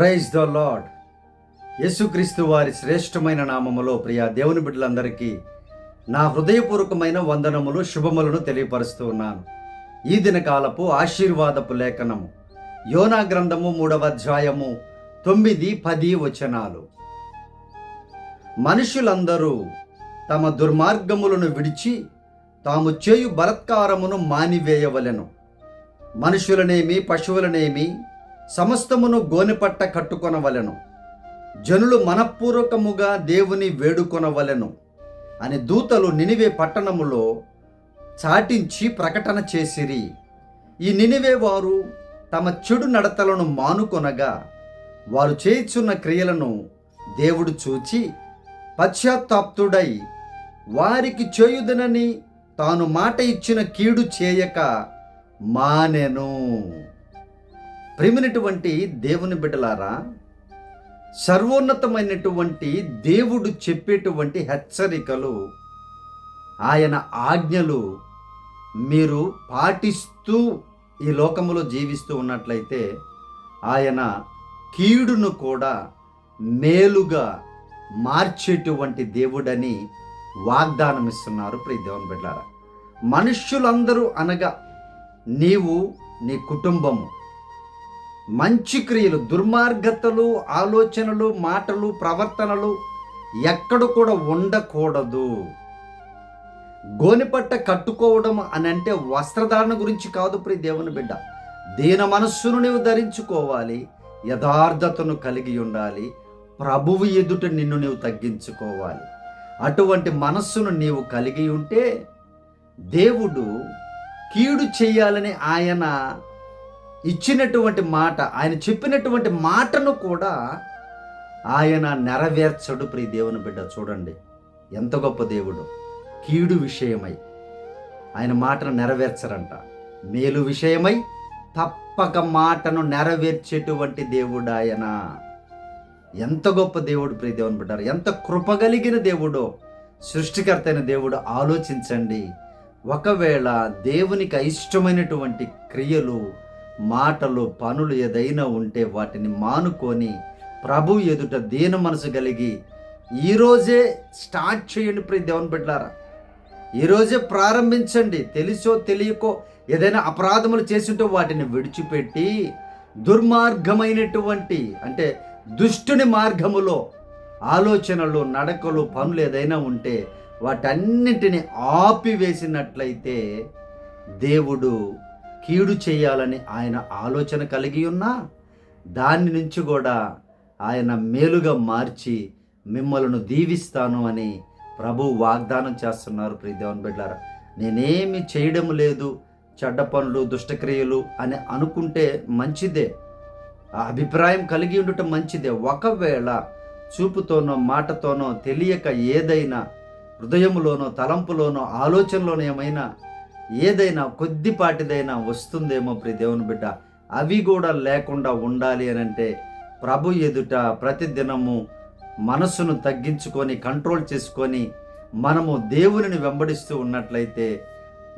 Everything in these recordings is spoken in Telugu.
ప్రైజ్ ద లాడ్ యేసుక్రీస్తు వారి శ్రేష్టమైన నామములో ప్రియ దేవుని బిడ్డలందరికీ నా హృదయపూర్వకమైన వందనములు శుభములను తెలియపరుస్తూ ఉన్నాను. ఈ దినకాలపు ఆశీర్వాదపు లేఖనము యోనా గ్రంథము మూడవ అధ్యాయము తొమ్మిది పది వచనాలు. మనుషులందరూ తమ దుర్మార్గములను విడిచి తాము చేయు బలత్కారమును మానివేయవలెను. మనుషులనేమి పశువులనేమి సమస్తమును గోనెపట్ట కట్టుకొనవలెను. జనులు మనపూర్వకముగా దేవుని వేడుకొనవలెను అని దూతలు నినివే పట్టణములో చాటించి ప్రకటన చేసిరి. ఈ నినివే వారు తమ చెడు నడతలను మానుకొనగా వారు చేయుచున్న క్రియలను దేవుడు చూచి పశ్చాత్తాప్తుడై వారికి చేయుదనని తాను మాట ఇచ్చిన కీడు చేయక మానెను. ప్రేమినటువంటి దేవుని బిడ్డలారా సర్వోన్నతమైనటువంటి దేవుడు చెప్పేటువంటి హెచ్చరికలు ఆయన ఆజ్ఞలు మీరు పాటిస్తూ ఈ లోకములో జీవిస్తూ ఉన్నట్లయితే ఆయన కీడును కూడా మేలుగా మార్చేటువంటి దేవుడని వాగ్దానం ఇస్తున్నారు ప్రియ దేవుని బిడ్డారా మనుష్యులందరూ అనగా నీవు నీ కుటుంబము మంచి క్రియలు దుర్మార్గతలు ఆలోచనలు మాటలు ప్రవర్తనలు ఎక్కడ కూడా ఉండకూడదు. గోనిపట్ట కట్టుకోవడం అని అంటే వస్త్రధారణ గురించి కాదు ప్రి దేవుని బిడ్డ. దీన మనస్సును నీవు ధరించుకోవాలి యథార్థతను కలిగి ఉండాలి ప్రభువు ఎదుట నిన్ను నీవు తగ్గించుకోవాలి. అటువంటి మనస్సును నీవు కలిగి ఉంటే దేవుడు కీడు చేయాలని ఆయన ఇచ్చినటువంటి మాట ఆయన చెప్పినటువంటి మాటను కూడా ఆయన నెరవేర్చడు ప్రియ దేవుని బిడ్డ. చూడండి ఎంత గొప్ప దేవుడు. కీడు విషయమై ఆయన మాటను నెరవేర్చరంట. మేలు విషయమై తప్పక మాటను నెరవేర్చేటువంటి దేవుడు ఆయన. ఎంత గొప్ప దేవుడు ప్రియ దేవుని బిడ్డారు. ఎంత కృపగలిగిన దేవుడో సృష్టికర్త అయిన దేవుడు ఆలోచించండి. ఒకవేళ దేవునికి అయిష్టమైనటువంటి క్రియలు మాటలు పనులు ఏదైనా ఉంటే వాటిని మానుకొని ప్రభు ఎదుట దీన మనసు కలిగి ఈరోజే స్టార్ట్ చేయండి ప్రియ దేవుని బిడ్డారా ఈరోజే ప్రారంభించండి. తెలిసో తెలియకో ఏదైనా అపరాధములు చేసింటో వాటిని విడిచిపెట్టి దుర్మార్గమైనటువంటి అంటే దుష్టుని మార్గములో ఆలోచనలు నడకలు పనులు ఏదైనా ఉంటే వాటన్నింటిని ఆపివేసినట్లయితే దేవుడు కీడు చేయాలని ఆయన ఆలోచన కలిగి ఉన్నా దాని నుంచి కూడా ఆయన మేలుగా మార్చి మిమ్మలను దీవిస్తాను అని ప్రభు వాగ్దానం చేస్తున్నారు ప్రియదేవన్ బిడ్డారా నేనేమి చేయడం లేదు చెడ్డ పనులు దుష్టక్రియలు అని అనుకుంటే మంచిదే. ఆ అభిప్రాయం కలిగి ఉండటం మంచిదే. ఒకవేళ చూపుతోనో మాటతోనో తెలియక ఏదైనా హృదయంలోనో తలంపులోనో ఆలోచనలోనో ఏమైనా ఏదైనా కొద్దిపాటిదైనా వస్తుందేమో ప్రియ దేవుని బిడ్డ అవి కూడా లేకుండా ఉండాలి అని అంటే ప్రభు ఎదుట ప్రతిదినము మనసును తగ్గించుకొని కంట్రోల్ చేసుకొని మనము దేవునిని వెంబడిస్తూ ఉన్నట్లయితే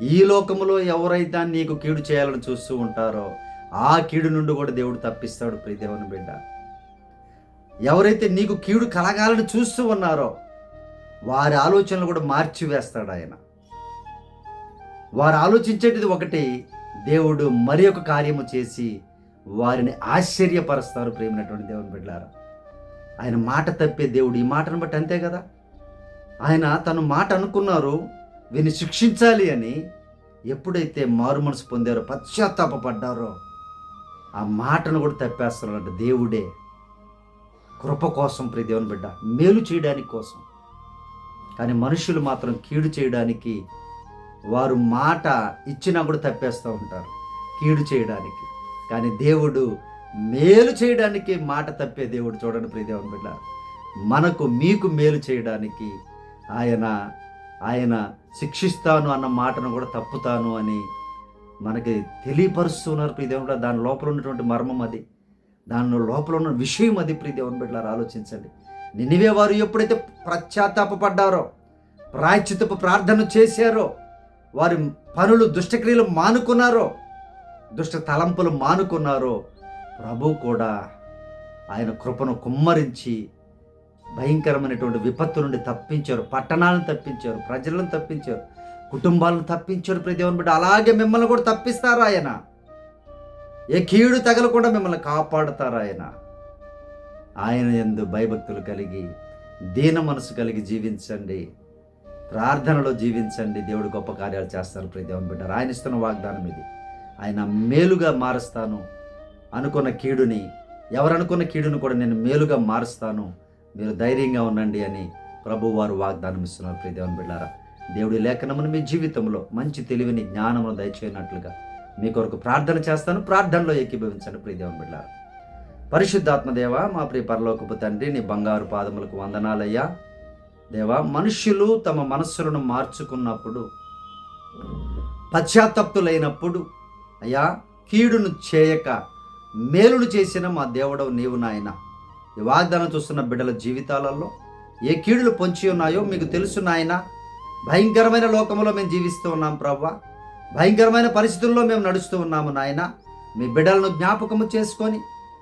ఈ లోకములో ఎవరైతే నీకు కీడు చేయాలని చూస్తూ ఉంటారో ఆ కీడు నుండి కూడా దేవుడు తప్పిస్తాడు ప్రియ దేవుని బిడ్డ. ఎవరైతే నీకు కీడు కలగాలని చూస్తూ ఉన్నారో వారి ఆలోచనలు కూడా మార్చివేస్తాడు ఆయన. వారు ఆలోచించేటిది ఒకటి దేవుడు మరి ఒక కార్యము చేసి వారిని ఆశ్చర్యపరుస్తారు ప్రేమైనటువంటి దేవుని బిడ్డారు ఆయన మాట తప్పే దేవుడు ఈ మాటను బట్టి అంతే కదా. ఆయన తను మాట అనుకున్నారు వీరిని శిక్షించాలి అని ఎప్పుడైతే మారు మనసు పొందారో పశ్చాత్తాపడ్డారో ఆ మాటను కూడా తప్పేస్తున్నాడు దేవుడే. కృప కోసం ప్రతి దేవుని బిడ్డ మేలు చేయడానికి కోసం. కానీ మనుషులు మాత్రం కీడు చేయడానికి వారు మాట ఇచ్చినా కూడా తప్పేస్తూ ఉంటారు కీడు చేయడానికి. కానీ దేవుడు మేలు చేయడానికి మాట తప్పే దేవుడు చూడండి ప్రియ బిడ్డ మనకు మీకు మేలు చేయడానికి ఆయన ఆయన శిక్షిస్తాను అన్న మాటను కూడా తప్పుతాను అని మనకి తెలియపరుస్తున్నారు ప్రియ బిడ్డ దాని లోపల ఉన్నటువంటి మర్మం అది. దాని లోపల ఉన్న విషయం అది ప్రియ దేవుని బిడ్డలారు ఆలోచించండి. నినివే వారు ఎప్పుడైతే పశ్చాత్తాపడ్డారో ప్రాయచితపు ప్రార్థన చేశారో వారి పనులు దుష్టక్రియలు మానుకున్నారో దుష్ట తలంపులు మానుకున్నారో ప్రభు కూడా ఆయన కృపను కుమ్మరించి భయంకరమైనటువంటి విపత్తు నుండి తప్పించారు పట్టణాలను తప్పించారు ప్రజలను తప్పించారు కుటుంబాలను తప్పించారు. ప్రతి బిడ్డ అలాగే మిమ్మల్ని కూడా తప్పిస్తారు ఆయన? ఏ కీడు తగలకుండా మిమ్మల్ని కాపాడుతారు ఆయన? ఆయన ఎందు భయభక్తులు కలిగి దీన మనసు కలిగి జీవించండి. ప్రార్థనలో జీవించండి. దేవుడు గొప్ప కార్యాలు చేస్తారు. ప్రతి దేవుని బిడ్డారు ఆయన ఇస్తున్న వాగ్దానం ఇది. ఆయన మేలుగా మారుస్తాను అనుకున్న కీడుని ఎవరనుకున్న కీడును కూడా నేను మేలుగా మారుస్తాను. మీరు ధైర్యంగా ఉండండి అని ప్రభు వారు వాగ్దానం ఇస్తున్నారు. ప్రియ దేవుని బిడ్డారా దేవుడి లేఖనమును మీ జీవితంలో మంచి తెలివిని జ్ఞానమును దయచేయనట్లుగా మీ కొరకు ప్రార్థన చేస్తాను. ప్రార్థనలో ఏకీభవించండి. ప్రియ దేవుని బిడ్డారా పరిశుద్ధాత్మదేవ మా ప్రియ పరలోకపు తండ్రి నీ బంగారు పాదములకు వందనాలయ్యా. దేవా మనుష్యులు తమ మనస్సులను మార్చుకున్నప్పుడు పశ్చాత్తప్తులైనప్పుడు అయ్యా కీడును చేయక మేలును చేసిన మా దేవుడవు నీవు నాయన. ఈ వాగ్దానం చూస్తున్న బిడ్డల జీవితాలలో ఏ కీడులు పొంచి ఉన్నాయో మీకు తెలుసు నాయన. భయంకరమైన లోకంలో మేము జీవిస్తూ ఉన్నాం ప్రవ్వ. భయంకరమైన పరిస్థితుల్లో మేము నడుస్తూ ఉన్నాము నాయన. మీ బిడ్డలను జ్ఞాపకము చేసుకొని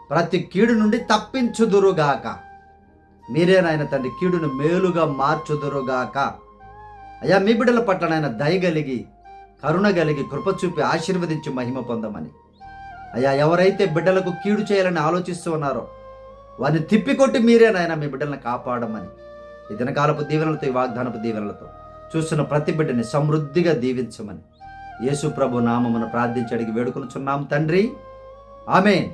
ప్రతి కీడు నుండి తప్పించుదురుగాక. మీరే నాయన తండ్రి కీడును మేలుగా మార్చుదురుగాక. అయ్యా మీ బిడ్డల పట్ల నాయన దయగలిగి కరుణ కలిగి కృప చూపి ఆశీర్వదించి మహిమ పొందమని. అయ్యా ఎవరైతే బిడ్డలకు కీడు చేయాలని ఆలోచిస్తూ ఉన్నారో వారిని తిప్పికొట్టి మీరే నాయన మీ బిడ్డలను కాపాడమని. ఈ దినకాలపు దీవెనలతో ఈ వాగ్దానపు దీవెనలతో చూస్తున్న ప్రతి బిడ్డని సమృద్ధిగా దీవించమని. యేసు ప్రభు నామమును ప్రార్థించి అడిగి వేడుకొనుచున్నాం తండ్రి. ఆమెన్.